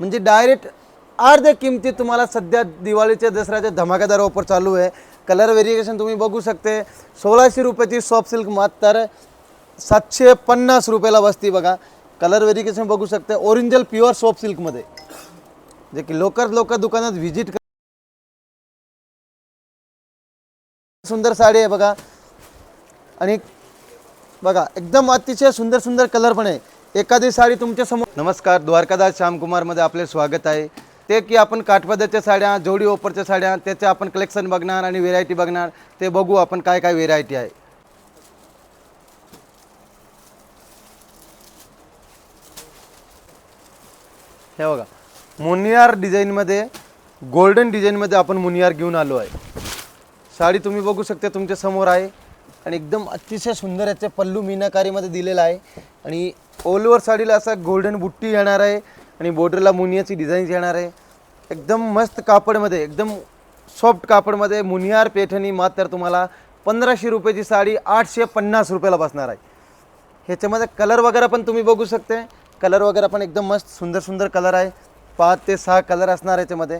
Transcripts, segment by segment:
म्हणजे डायरेक्ट अर्ध्या किमतीत तुम्हाला सध्या दिवाळीच्या दसऱ्याच्या धमाकेदार ऑफर चालू आहे. कलर व्हेरिएशन तुम्ही बघू शकते. सोळाशे रुपयाची सॉफ्ट सिल्क मात तर सातशे पन्नास रुपयाला बसती बघा. कलर व्हेरिएशन बघू शकते. ओरिजिनल प्युअर सॉफ्ट सिल्कमध्ये जे की लोकर लोकर दुकानात व्हिजिट कर सुंदर साडी आहे बघा. आणि बघा एकदम अतिशय सुंदर सुंदर कलर पण आहे. एखादी साडी तुमच्यासमोर नमस्कार द्वारकादास श्यामकुमारमध्ये आपले स्वागत आहे. ते की आपण काठपदरच्या साड्या जोडी ओपरच्या साड्या त्याचे आपण कलेक्शन बघणार आणि व्हेरायटी बघणार ते बघू आपण काय काय व्हेरायटी आहे. हे बघा मुनियार डिझाईनमध्ये गोल्डन डिझाईनमध्ये आपण मुनियार घेऊन आलो आहे. साडी तुम्ही बघू शकता तुमच्यासमोर आहे आणि एकदम अतिशय सुंदर याचे पल्लू मीनाकारीमध्ये दिलेला आहे. आणि ऑल ओव्हर साडीला असा गोल्डन बुट्टी येणार आहे आणि बॉर्डरला मुनियाची डिझाईन्स येणार आहे. एकदम मस्त कापडमध्ये एकदम सॉफ्ट कापडमध्ये मुनियार पेठणी मात्र तुम्हाला पंधराशे रुपयाची साडी आठशे पन्नास रुपयाला बसणार आहे. ह्याच्यामध्ये कलर वगैरे पण तुम्ही बघू शकते. कलर वगैरे पण एकदम मस्त सुंदर सुंदर कलर आहे. पाच ते सहा कलर असणार याच्यामध्ये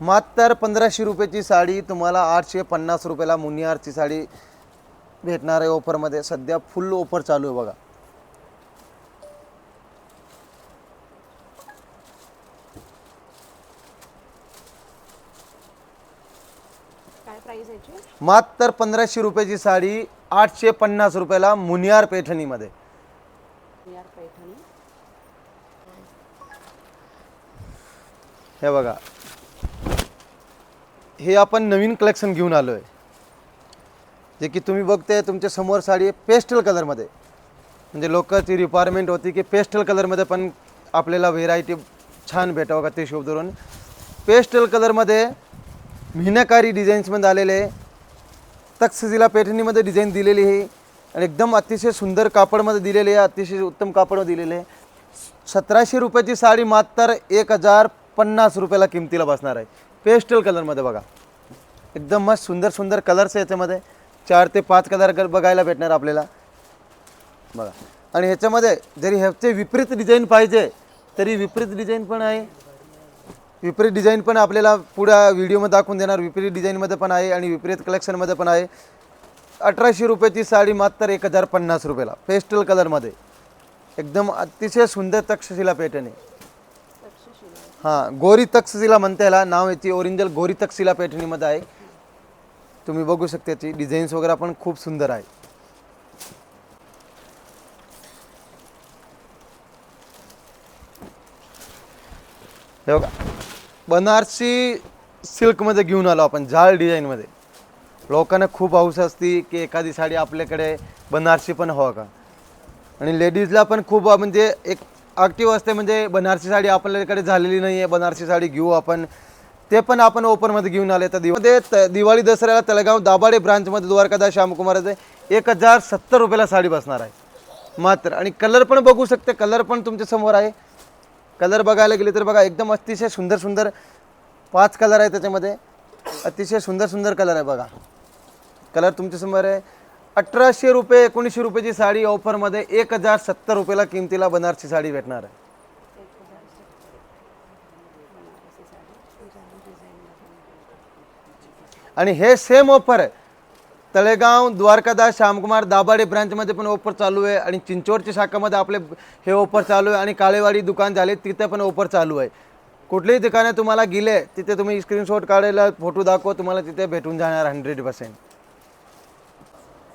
मात्र पंधराशे रुपयाची साडी तुम्हाला आठशे पन्नास रुपयाला मुनियारची साडी भेटणार आहे ऑफरमध्ये सध्या फुल ऑफर चालू आहे बघा काय प्राइस याची मात्र पंधराशे रुपयाची साडी आठशे पन्नास रुपयाला मुनियार पैठणीमध्ये. हे बघा. हे आपण नवीन कलेक्शन घेऊन आलो आहे जे की तुम्ही बघते तुमच्यासमोर साडी आहे पेस्टल कलरमध्ये म्हणजे लोकांची रिक्वायरमेंट होती की पेस्टल कलरमध्ये पण आपल्याला व्हेरायटी छान भेटावं का ते शोध धरून पेस्टल कलरमध्ये मीनाकारी डिझाईन्समध्ये आलेले तक्षशिला पैठणीमध्ये डिझाईन दिलेली आहे. आणि एकदम अतिशय सुंदर कापडमध्ये दिलेली आहे अतिशय उत्तम कापडमध्ये दिलेले आहे. सतराशे रुपयाची साडी मात्र एक हजार पन्नास रुपयाला किमतीला बसणार आहे. पेस्टल कलरमध्ये बघा. एकदम मस्त सुंदर सुंदर कलर्स आहे याच्यामध्ये. चार ते पाच कलर बघायला भेटणार आपल्याला. बघा. आणि ह्याच्यामध्ये जरी ह्याचे विपरीत डिझाईन पाहिजे तरी विपरीत डिझाईन पण आहे. विपरीत डिझाईन पण आपल्याला पुढ्या व्हिडिओमध्ये दाखवून देणार. विपरीत डिझाईनमध्ये पण आहे आणि विपरीत कलेक्शनमध्ये पण आहे. अठराशे रुपयाची साडी मात्र एक हजार पन्नास रुपयाला पेस्टल कलरमध्ये एकदम अतिशय सुंदर तक्षशिला पॅटर्न आहे. हां गोरी तक्षशिला म्हणता याला नाव याची ओरिजिनल गोरी तक्षशिला पॅटर्नीमध्ये आहे. तुम्ही बघू शकता याची डिझाईन्स वगैरे पण खूप सुंदर आहे. हे बघा. बनारसी सिल्कमध्ये घेऊन आलो आपण जाळ डिझाईनमध्ये. लोकांना खूप हौस असती की एखादी साडी आपल्याकडे बनारसी पण हवा का? आणि लेडीजला पण खूप म्हणजे एक ॲक्टिव्ह असते म्हणजे बनारसी साडी आपल्याकडे झालेली नाही आहे बनारसी साडी घेऊ आपण. ते पण आपण ओपनमध्ये घेऊन आले. तर दिवाळी त- दिवाळी दसऱ्याला तळेगाव दाभाडे ब्रांचमध्ये द्वारकादास श्यामकुमाराचे एक हजार सत्तर रुपयाला साडी बसणार आहे. मात्र आणि कलर पण बघू शकते कलर पण तुमच्यासमोर आहे. कलर बघायला गेले तर बघा एकदम अतिशय सुंदर सुंदर पाच कलर आहे त्याच्यामध्ये. अतिशय सुंदर सुंदर कलर आहे बघा. कलर तुमच्यासमोर आहे. अठराशे रुपये एकोणीसशे रुपयाची साडी ऑफरमध्ये एक हजार सत्तर रुपयाला किमतीला बनारसी साडी भेटणार आहे. आणि हे सेम ऑफर आहे. तळेगाव द्वारकादास श्यामकुमार दाभाडे ब्रांचमध्ये पण ऑफर चालू आहे आणि चिंचवडच्या शाखामध्ये आपले हे ऑफर चालू आहे आणि काळेवाडी दुकान झाले तिथे पण ऑफर चालू आहे. कुठलीही दुकाने तुम्हाला गेले तिथे तुम्ही स्क्रीनशॉट काढायला फोटो दाखवा तुम्हाला तिथे भेटून जाणार हंड्रेड पर्सेंट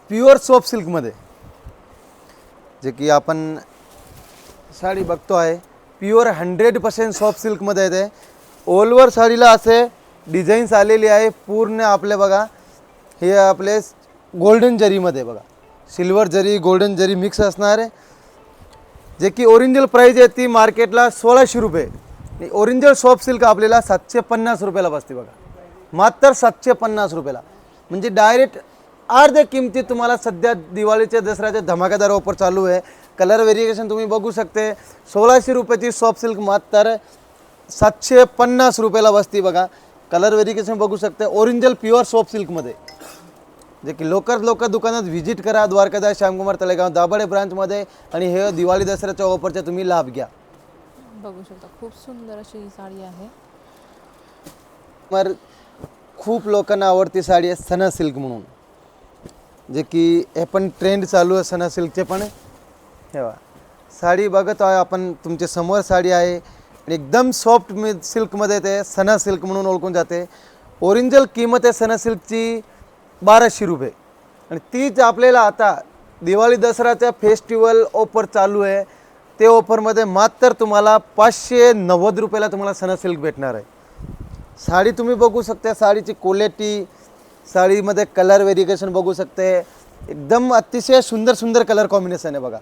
प्युअर सोप सिल्कमध्ये जे की आपण साडी बघतो आहे प्युअर हंड्रेड पर्सेंट सॉफ्ट सिल्कमध्ये येते. ओलवर साडीला असे डिझाईन्स आलेली आहे पूर्ण आपले बघा. हे आपले गोल्डन जरीमध्ये बघा. सिल्वर जरी गोल्डन जरी मिक्स असणार आहे. जे की ओरिजिनल प्राईज आहे ती मार्केटला सोळाशे रुपये. ओरिजिनल सॉफ्ट सिल्क आपल्याला सातशे पन्नास रुपयाला बसते बघा. मात्र सातशे पन्नास रुपयाला. म्हणजे डायरेक्ट अर्ध्या किमतीत तुम्हाला सध्या दिवाळीच्या दसऱ्याच्या धमाकेदार ऑफर चालू आहे. कलर व्हेरिएशन तुम्ही बघू शकते. सोळाशे रुपयाची सॉफ्ट सिल्क मात्र सातशे पन्नास रुपयाला बसते बघा. कलर व्हेरिएशन बघू शकते. ओरिजिनल प्युअर सॉफ्ट सिल्कमध्ये जे की लोकर लोक दुकानात व्हिजिट करा. द्वारकादास श्यामकुमार तळेगाव दाभाडे ब्रांचमध्ये आणि हे दिवाळी दसऱ्याच्या ऑफरचा तुम्ही लाभ घ्या. बघू शकता. खूप सुंदर अशी ही साडी आहे. मर खूप लोकांना आवडती साडी आहे सना सिल्क म्हणून. जे की हे पण ट्रेंड चालू आहे सना सिल्कचे पण. हे बघा. साडी बघत आहे आपण तुमच्यासमोर साडी आहे. आणि एकदम सॉफ्ट मी सिल्कमध्ये ते सना सिल्क म्हणून ओळखून जाते. ओरिजिनल किंमत आहे सना सिल्कची बाराशे रुपये. आणि तीच आपल्याला आता दिवाळी दसऱ्याच्या फेस्टिवल ऑफर चालू आहे ते ऑफरमध्ये मात्र तुम्हाला पाचशे नव्वद रुपयाला तुम्हाला सना सिल्क भेटणार आहे. साडी तुम्ही बघू शकता साडीची क्वालिटी साडीमध्ये कलर व्हेरिएशन बघू शकते. एकदम अतिशय सुंदर सुंदर कलर कॉम्बिनेशन आहे बघा.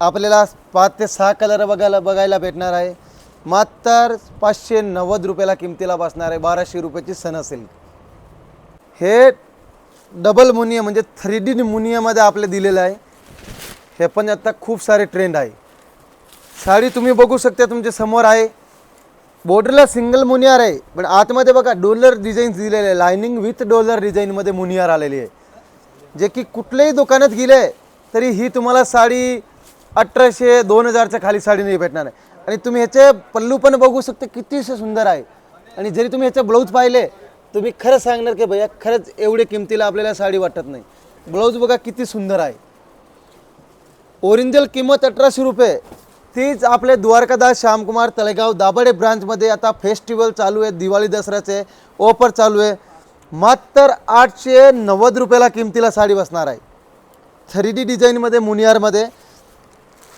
आपल्याला पाच ते सहा कलर बघायला बघायला भेटणार आहे. मात्र पाचशे नव्वद रुपयाला किमतीला बसणार आहे बाराशे रुपयाची सना सिल्क हे डबल मुनिया म्हणजे थ्री डी मुनियामध्ये आपले दिलेलं आहे. हे पण आता खूप सारे ट्रेंड आहे. साडी तुम्ही बघू शकता तुमच्यासमोर आहे. बॉर्डरला सिंगल मुनियार आहे पण आतमध्ये बघा डोलर डिझाईन्स दिलेले आहे. लायनिंग विथ डोलर डिझाईनमध्ये मुनियार आलेली आहे. जे की कुठल्याही दुकानात गेले तरी ही तुम्हाला साडी अठराशे दोन हजारच्या खाली साडी नाही भेटणार आहे. आणि तुम्ही ह्याचे पल्लू पण बघू शकता कितीशे सुंदर आहे. आणि जरी तुम्ही ह्याचे ब्लाऊज पाहिले तुम्ही खरं सांगणार की भैया खरंच एवढे किमतीला आपल्याला साडी वाटत नाही. ब्लाऊज बघा किती सुंदर आहे. ओरिजिनल किंमत अठराशे रुपये. तीच आपले द्वारकादास श्यामकुमार तळेगाव दाभाडे ब्रांचमध्ये आता फेस्टिवल चालू आहे दिवाळी दसऱ्याचे ऑफर चालू आहे. मात्र आठशे नव्वद रुपयाला किमतीला साडी बसणार आहे. थ्री डी डिझाईनमध्ये मुनियारमध्ये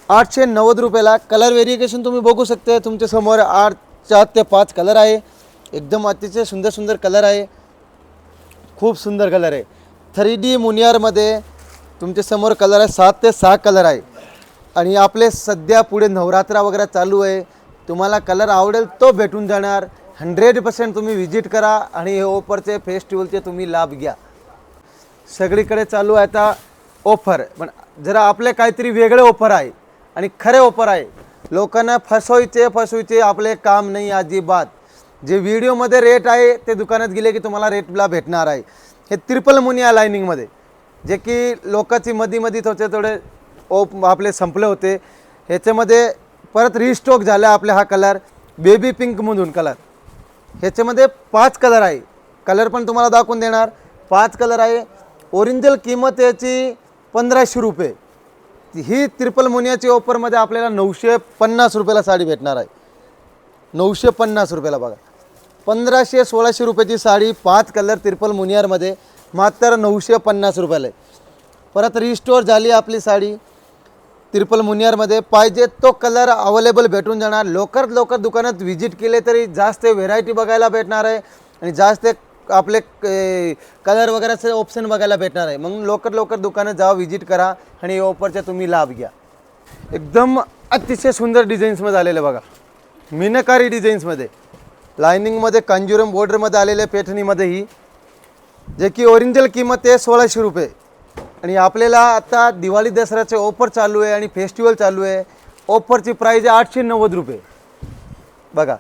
आठशे नव्वद रुपयाला कलर व्हेरिएशन तुम्ही बघू शकता. तुमच्यासमोर आठ चार ते पाच कलर आहे. एकदम अतिशय सुंदर सुंदर कलर आहे. खूप सुंदर कलर आहे. थ्री डी मुनियारमध्ये तुमच्यासमोर कलर आहे. सात ते सहा कलर आहे. आणि आपले सध्या पुढे नवरात्रा वगैरे चालू आहे. तुम्हाला कलर आवडेल तो भेटून जाणार. हंड्रेड पर्सेंट तुम्ही व्हिजिट करा आणि हे ऑफरचे फेस्टिवलचे तुम्ही लाभ घ्या. सगळीकडे चालू आहे आता ऑफर. पण जरा आपले काहीतरी वेगळे ऑफर आहे. आणि खरे ऑफर आहे. लोकांना फसवायचे फसवायचे आपले काम नाही अजिबात. जे व्हिडिओमध्ये रेट आहे ते दुकानात गेले की तुम्हाला रेटला भेटणार आहे. हे त्रिपल मुनिया लायनिंगमध्ये जे की लोकांची मधी मधी थोडे थोडे ओप आपले संपले होते. ह्याच्यामध्ये परत रिस्टॉक झाला आपला हा कलर बेबी पिंकमधून कलर ह्याच्यामध्ये पाच कलर आहे. कलर पण तुम्हाला दाखवून देणार. पाच कलर आहे. ओरिजिनल किंमत याची पंधराशे रुपये. ही त्रिपल मुनियाची ऑफरमध्ये आपल्याला नऊशे पन्नास रुपयाला साडी भेटणार आहे. नऊशे पन्नास रुपयाला बघा. पंधराशे सोळाशे रुपयाची साडी पाच कलर तिरपल मुनियारमध्ये मात्र नऊशे पन्नास रुपयाला आहे. परत रिस्टोअर झाली आपली साडी त्रिपल मुनियारमध्ये. पाहिजे तो कलर अवेलेबल भेटून जाणार. लवकर लवकर दुकानात व्हिजिट केले तरी जास्त व्हेरायटी बघायला भेटणार आहे आणि जास्त आपले कलर वगैरेचे ऑप्शन बघायला भेटणार आहे. मग लवकर लवकर दुकानात जावा व्हिजिट करा आणि या ऑफरचा तुम्ही लाभ घ्या. एकदम अतिशय सुंदर डिझाईन्समध्ये आलेले बघा. मीनकारी डिझाईन्समध्ये लायनिंगमध्ये कंज्युरम बॉर्डरमध्ये आलेले पैठणीमध्ये ही जे की ओरिजिनल किंमत आहे सोळाशे रुपये. आणि आपल्याला आता दिवाळी दसऱ्याचे ऑफर चालू आहे आणि फेस्टिवल चालू आहे. ऑफरची प्राईज आहे आठशे नव्वद रुपये. बघा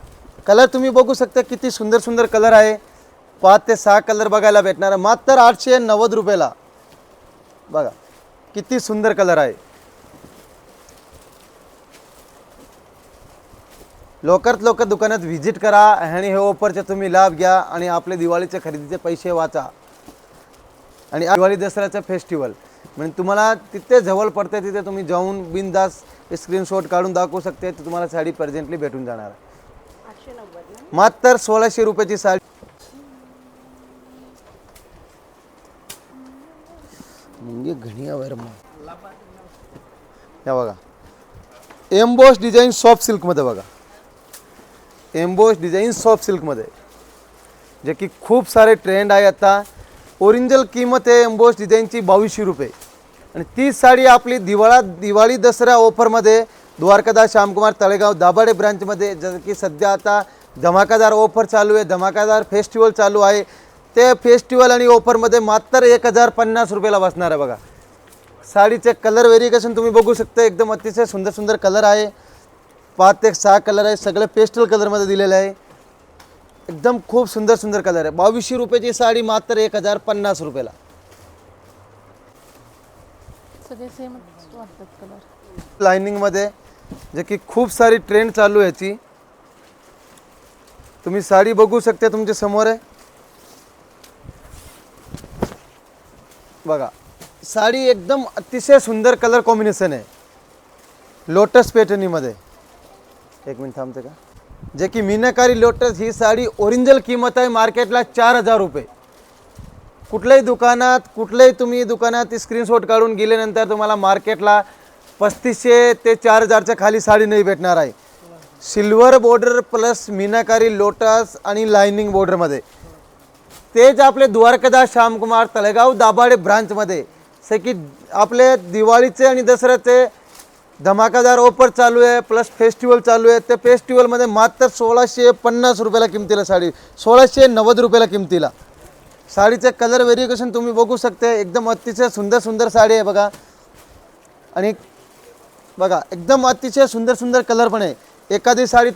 कलर तुम्ही बघू शकता किती सुंदर सुंदर कलर आहे. पाच ते सहा कलर बघायला भेटणार मात्र आठशे नव्वद रुपयाला बघा किती सुंदर कलर आहे. लवकरात लवकर दुकानात व्हिजिट करा आणि हे ऑफरचे तुम्ही लाभ घ्या आणि आपले दिवाळीचे खरेदीचे पैसे वाचा. आणि दिवाळी दसऱ्याचं फेस्टिवल म्हणजे तुम्हाला तिथे जवळ पडते तिथे तुम्ही जाऊन बिनदास स्क्रीनशॉट काढून दाखवू शकते तर तुम्हाला साडी प्रेझेंटली भेटून जाणार. मात्र सोळाशे रुपयाची साडी मुंगे घणिया वर्मा या बघा. एम्बॉस डिझाईन सॉफ्ट सिल्कमध्ये बघा. एम्बोश डिझाईन सॉफ्ट सिल्कमध्ये. जे की खूप सारे ट्रेंड आहे आता. ओरिजिनल किंमत आहे एम्बोश डिझाईनची बावीसशे रुपये. आणि ती साडी आपली दिवाळा दिवाळी दसरा ऑफरमध्ये द्वारकादास श्यामकुमार तळेगाव दाभाडे ब्रांचमध्ये जसं की सध्या आता धमाकादार ऑफर चालू आहे. धमाकादार फेस्टिवल चालू आहे. ते फेस्टिवल आणि ऑफरमध्ये मात्र एक हजार पन्नास रुपयाला बसणार आहे बघा. साडीचे कलर व्हेरिएशन तुम्ही बघू शकता. एकदम अतिशय सुंदर सुंदर कलर आहे. पाच ते सहा कलर आहे सगळे पेस्टल कलरमध्ये दिलेले आहे. एकदम खूप सुंदर सुंदर कलर आहे. बावीसशे रुपयाची साडी मात्र एक हजार पन्नास रुपयाला. लायनिंगमध्ये जे की खूप सारी ट्रेंड चालू आहे याची. तुम्ही साडी बघू शकता तुमच्यासमोर आहे. बघा साडी एकदम अतिशय सुंदर कलर कॉम्बिनेशन आहे. लोटस पॅटर्नीमध्ये एक मिनिट थांबते का? जे की मीनाकारी लोटस ही साडी ओरिजिनल किंमत आहे मार्केटला चार हजार रुपये. कुठल्याही दुकानात कुठल्याही तुम्ही दुकानात स्क्रीनशॉट काढून गेल्यानंतर तुम्हाला मार्केटला पस्तीसशे ते चार हजारच्या खाली साडी नाही भेटणार आहे. Silver border plus meenakari lotus आणि लायनिंग बॉर्डरमध्ये तेच आपले द्वारकादास श्यामकुमार तळेगाव दाभाडे ब्रांचमध्ये से की आपले दिवाळीचे आणि दसऱ्याचे धमाकादार ऑफर चालू आहे प्लस फेस्टिवल चालू आहे. त्या फेस्टिवलमध्ये मात्र सोळाशे पन्नास रुपयाला किमतीला साडी सोळाशे नव्वद रुपयाला किमतीला. साडीचं कलर व्हेरिएशन तुम्ही बघू शकते. एकदम अतिशय सुंदर सुंदर साडी आहे बघा. आणि बघा एकदम अतिशय सुंदर सुंदर कलर पण आहे. एखादी साडी